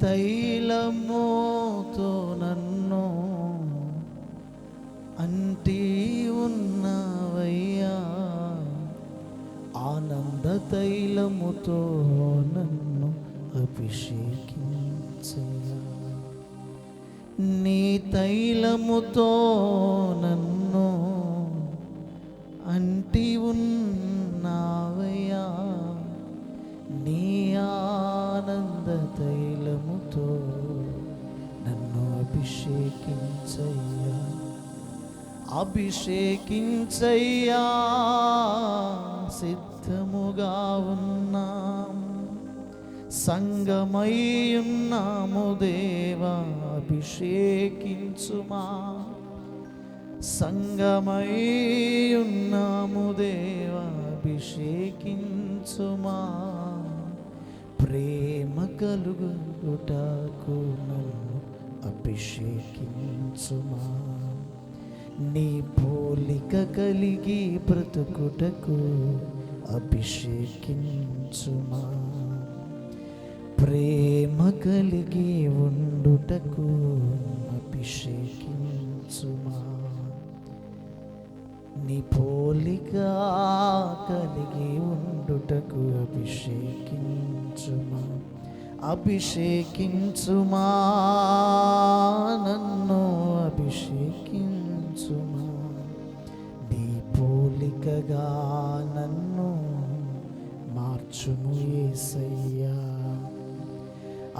తైలమోతో నన్ను అంటి ఉన్నవయ్యా. ఆనంద తైలముతో నన్ను అభిషేకించయ్యా. నీ తైలముతో నన్ను అభిషేకించయ్యా సిద్ధముగా ఉన్నాం. సంగమయ్యున్నాము దేవా అభిషేకించుమా. సంగమయ్యున్నాము దేవా అభిషేకించుమా. ప్రేమ కలుగుటకు నన్ను అభిషేకించుమా. నీ పోలిక కలిగి బ్రతుకుటకు అభిషేకించుమా. ప్రేమ కలిగి ఉండుటకు అభిషేకించుమా. నీ పోలిక కలిగి ఉండుటకు అభిషేకించుమా. అభిషేకించుమా నన్ను అభిషేకించు అభిషేకించుమా నీ పోలికగా నన్ను మార్చుము ఏసయ్యా.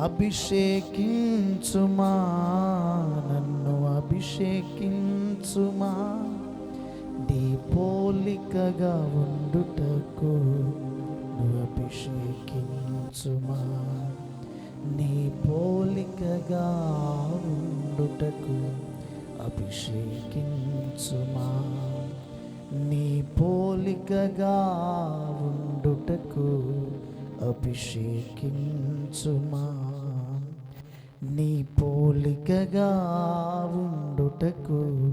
అభిషేకించుమా నన్ను అభిషేకించుమా. నీ పోలికగా ఉండుటకు నువ్వు అభిషేకించుమా. నీ పోలికగా ఉండుటకు అభిషేకించుమా. నీ పోలికగా ఉండుటకు అభిషేకించుమా. నీ పోలికగా ఉండుటకు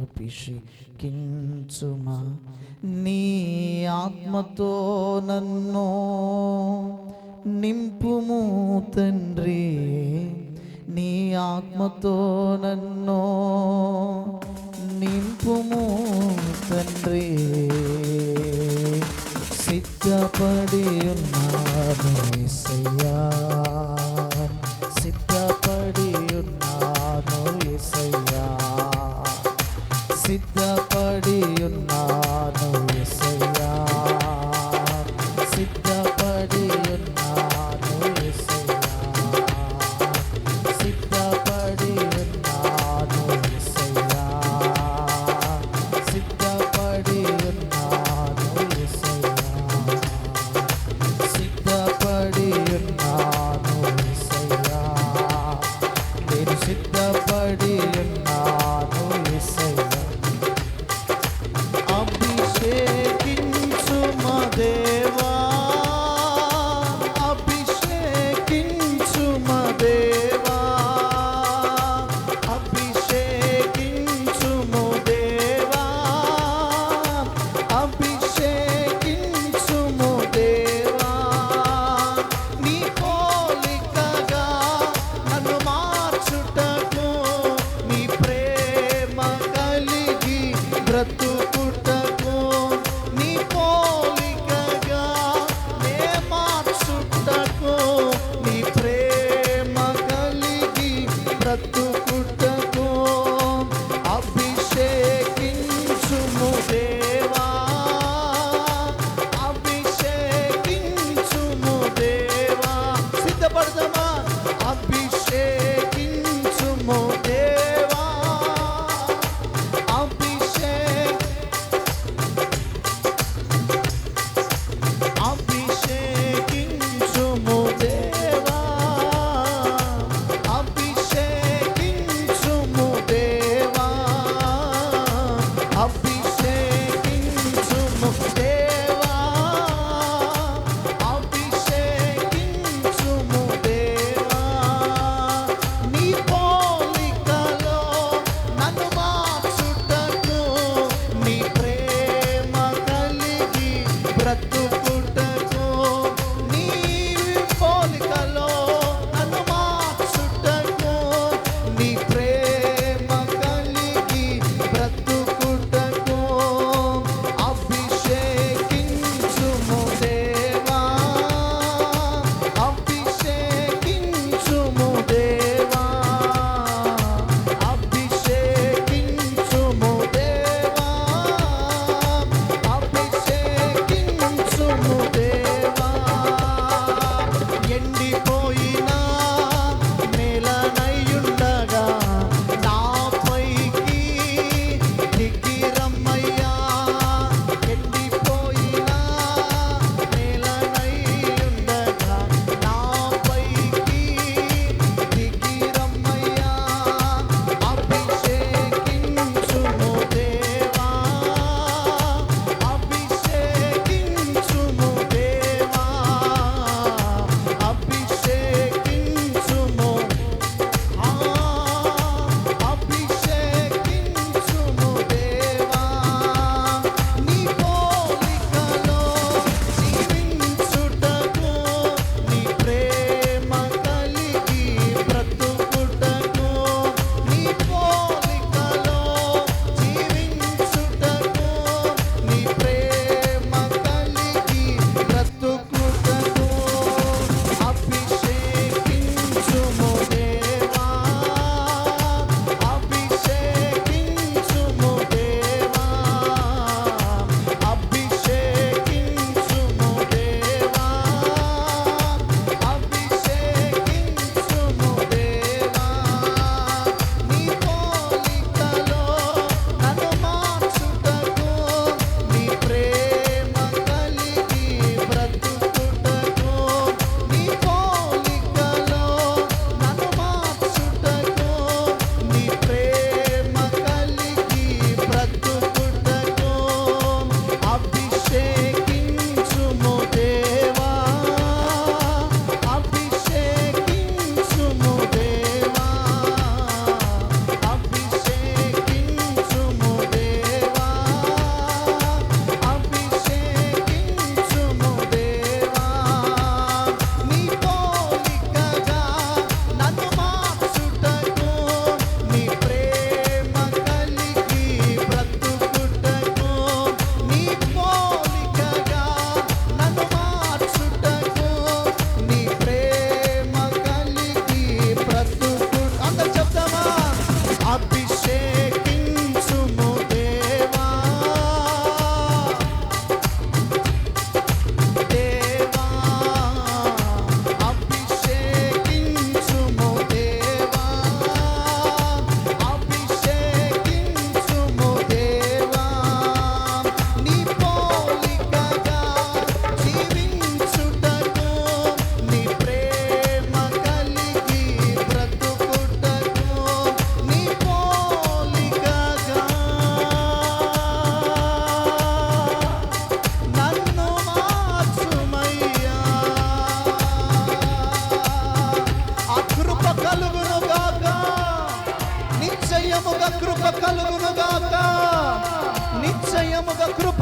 అభిషేకించుమా. నీ ఆత్మతో నన్ను నింపుము తండ్రి. నీ ఆత్మతో నన్ను నింపుము తండ్రి సిద్ధపడి ఉన్నాను ఎసయ్యా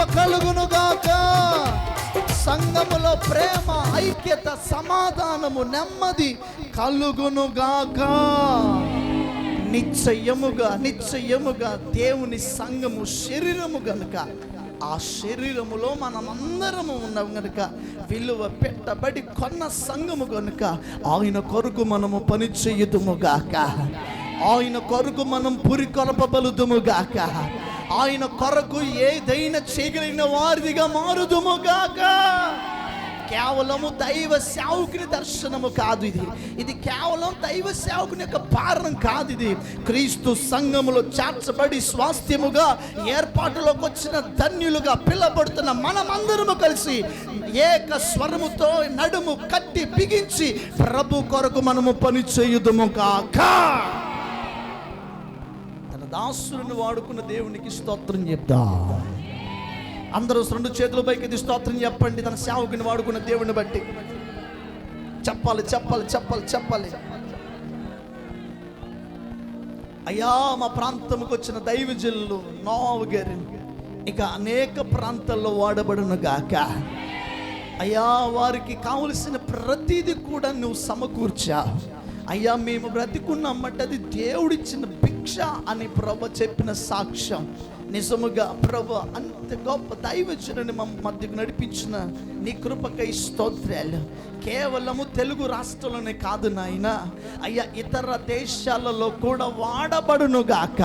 కలుగునుగాక. కలుగును గాక సంఘములో ప్రేమ ఐక్యత సమాధానము నెమ్మది కలుగును గాక నిశ్చయముగా నిశ్చయముగా దేవుని సంఘము శరీరము గనుక ఆ శరీరములో మనమందరము ఉన్నాం గనుక విలువ పెట్టబడి కొన్న సంఘము గనుక ఆయన కొరకు మనము పని చెయ్యుదుము ఆయన కొరకు మనం పురికొలపబలుదుముగాక గాక. ఆయన కొరకు ఏదైనా చేయగలిగిన వారిదిగా మారుదుము గాక. కేవలము దైవ సేవకుని దర్శనము కాదు ఇది. ఇది కేవలం దైవ సేవకుని యొక్క భారణం కాదు ఇది. క్రీస్తు సంఘములో చేర్చబడి స్వాస్థ్యముగా ఏర్పాటులోకి వచ్చిన ధన్యులుగా పిల్లబడుతున్న మనమందరము కలిసి ఏక స్వరముతో నడుము కట్టి బిగించి ప్రభు కొరకు మనము పని చేయుదుము కాక దాసులను వాడుకున్న దేవునికి స్తోత్రం చెప్తా. అందరూ రెండు చేతుల పైకి స్తోత్రం చెప్పండి. తన సేవకుని వాడుకున్న దేవుని బట్టి. చెప్పాలి చెప్పాలి చెప్పాలి చెప్పాలి. అయ్యా మా ప్రాంతంకి వచ్చిన దైవజనులు నోవగారి ఇక అనేక ప్రాంతాల్లో వాడబడును గాక అయ్యా వారికి కావలసిన ప్రతిదీ కూడా నువ్వు సమకూర్చా. అయ్యా మేము బ్రతికున్నామంటే అది దేవుడిచ్చిన భిక్ష అని ప్రభ చెప్పిన సాక్ష్యం. నిజముగా ప్రభ అంత గొప్ప దైవజనుని మా మధ్యకు నడిపించిన నీ కృపకై స్తోత్రాలు. కేవలము తెలుగు రాష్ట్రంలోనే కాదు నాయన. అయ్యా ఇతర దేశాలలో కూడా వాడబడునుగాక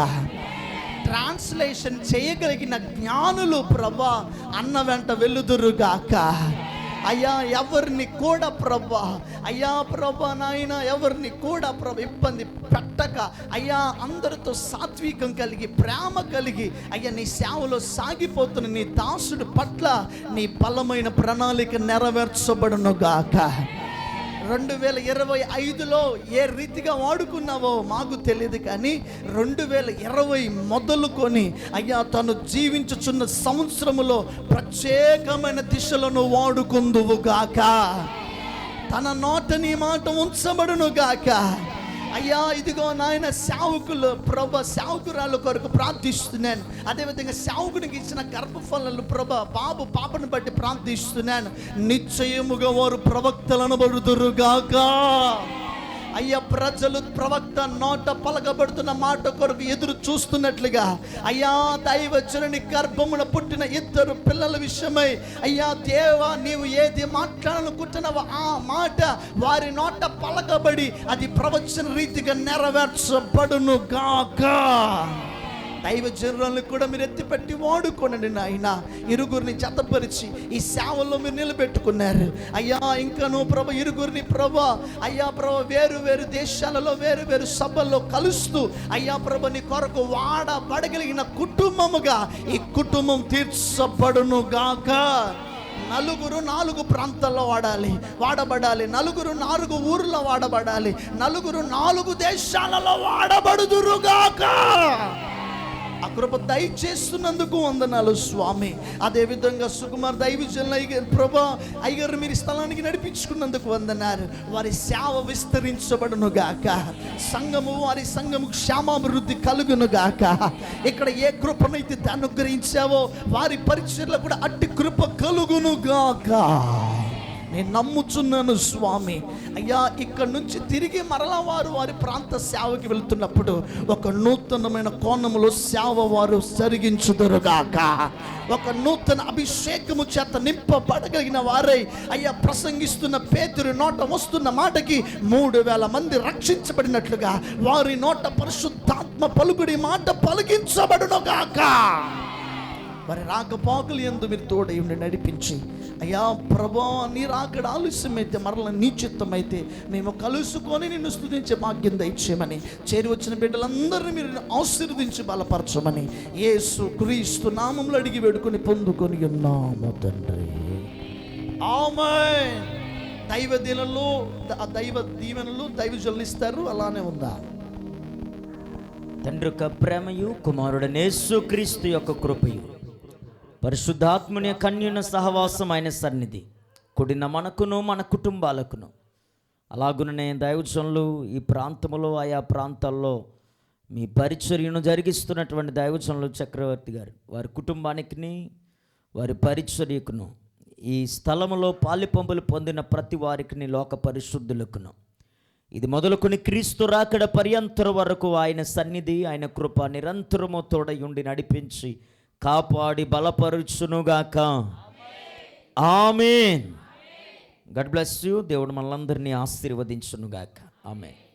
ట్రాన్స్లేషన్ చేయగలిగిన జ్ఞానులు ప్రభా అన్న వెంట వెలుదురుగాక అయ్యా ఎవరిని కూడా ప్రభా అయ్యా ప్రభా నాయన ఎవరిని కూడా ప్రభ ఇబ్బంది పెట్టక అయ్యా అందరితో సాత్వికం కలిగి ప్రేమ కలిగి అయ్యా నీ సేవలో సాగిపోతున్న నీ దాసుడి పట్ల నీ బలమైన ప్రణాళిక నెరవేర్చబడును గాక రెండు వేల ఇరవై ఐదులో ఏ రీతిగా వాడుకున్నావో మాకు తెలియదు కానీ రెండు వేల ఇరవై మొదలుకొని అయ్యా తను జీవించుచున్న సంవత్సరములో ప్రత్యేకమైన దిశలను వాడుకుందువుగాక. తన నోట నీ మాట ఉంచబడును గాక అయ్యా ఇదిగో నాయన సేవకులు ప్రభ సేవకురాల కొరకు ప్రార్థిస్తున్నాను. అదేవిధంగా సేవకునికి ఇచ్చిన గర్భఫలాలు ప్రభ బాబు పాపను బట్టి ప్రార్థిస్తున్నాను. నిశ్చయముగా వారు ప్రవక్తలను బడుదురుగాక అయ్యా ప్రజలు ప్రవక్త నోట పలకబడుతున్న మాట కొరకు ఎదురు చూస్తున్నట్లుగా. అయ్యా దైవజనుని గర్భమున పుట్టిన ఇద్దరు పిల్లల విషయమై అయ్యా దేవా నీవు ఏది మాట్లాడాలనుకుంటున్నావో ఆ మాట వారి నోట పలకబడి అది ప్రవచన రీతిగా నెరవేర్చబడును గాక దైవజనులను కూడా మీరు ఎత్తిపెట్టి వాడుకోనండి నాయన. ఇరుగురిని జతపరిచి ఈ సేవల్లో మీరు నిలబెట్టుకున్నారు. అయ్యా ఇంకను ప్రభ ఇరుగురిని ప్రభ అయ్యా ప్రభ వేరు వేరు దేశాలలో వేరు వేరు సభల్లో కలుస్తూ అయ్యా ప్రభ నీ కొరకు వాడబడగలిగిన కుటుంబముగా ఈ కుటుంబం తీర్చబడును గాక. నలుగురు నాలుగు ప్రాంతాల్లో వాడాలి వాడబడాలి. నలుగురు నాలుగు ఊర్లో వాడబడాలి. నలుగురు నాలుగు దేశాలలో వాడబడుదురుగాక ఆ కృప దయచేస్తున్నందుకు వందనాలు స్వామి. అదేవిధంగా సుకుమార్ దైవజనులు అయ్యారు ప్రభా అయ్యారు మీరు స్థలానికి నడిపించుకున్నందుకు వందనారు వారి సేవ విస్తరించబడును గాక. సంఘము వారి సంఘము క్షేమాభివృద్ధి కలుగును గాక. ఇక్కడ ఏ కృపనైతే అనుగ్రహించావో వారి పరిచయలో కూడా అట్టి కృప కలుగును గాక. నేను నమ్ముచున్నాను స్వామి. అయ్యా ఇక్కడ నుంచి తిరిగి మరలా వారు వారి ప్రాంత సేవకి వెళ్తున్నప్పుడు ఒక నూతనమైన కోణములో సేవ వారు సరిగించుదరుగాక ఒక నూతన అభిషేకము చేత నింపబడగలిగిన వారై అయ్యా ప్రసంగిస్తున్న పేతురు నోట వస్తున్న మాటకి మూడు వేల మంది రక్షించబడినట్లుగా వారి నోట పరిశుద్ధాత్మ పలుకుడి మాట పలికించబడునుగాక. మరి రాకపోకలు ఎందు మీరు తోడై ఉండి నడిపించి అయ్యా ప్రభా నీ రాకడ ఆలస్యమైతే మరల నీ చిత్తమైతే మేము కలుసుకొని నిన్ను స్థుతించే భాగ్యం దయచేయమని. చేరి వచ్చిన బిడ్డలందరినీ మీరు ఆశీర్వదించి బలపరచమని యేసు క్రీస్తు నామంలో అడిగి వేడుకొని పొందుకొని ఉన్నాము తండ్రి. ఆమె దైవ దీనలు దైవ దీవెనలు దైవ జల్లిస్తారు అలానే ఉందా? తండ్రి యొక్క ప్రేమయు కుమారుడనేసు క్రీస్తు యొక్క కృపయు. పరిశుద్ధాత్ముని కన్యున సహవాసం ఆయన సన్నిధి. కుడిన మనకును మన కుటుంబాలకును. అలాగుననే దైవజనులు ఈ ప్రాంతంలో ఆయా ప్రాంతాల్లో మీ పరిచర్యను జరిగిస్తున్నటువంటి దైవజనులు చక్రవర్తి గారు. వారి కుటుంబానికి వారి పరిచర్యకును. ఈ స్థలములో పాలిపంపులు పొందిన ప్రతి వారికి లోక పరిశుద్ధులకును. ఇది మొదలుకొని క్రీస్తు రాకడ పర్యంతరం వరకు ఆయన సన్నిధి ఆయన కృప నిరంతరము తోడయుండి నడిపించి కాపాడి బలపరుచునుగాక. ఆమెన్. గడ్ బ్లెస్ యూ దేవుడు మనందరినీ ఆశీర్వదించునుగాక. ఆమెన్.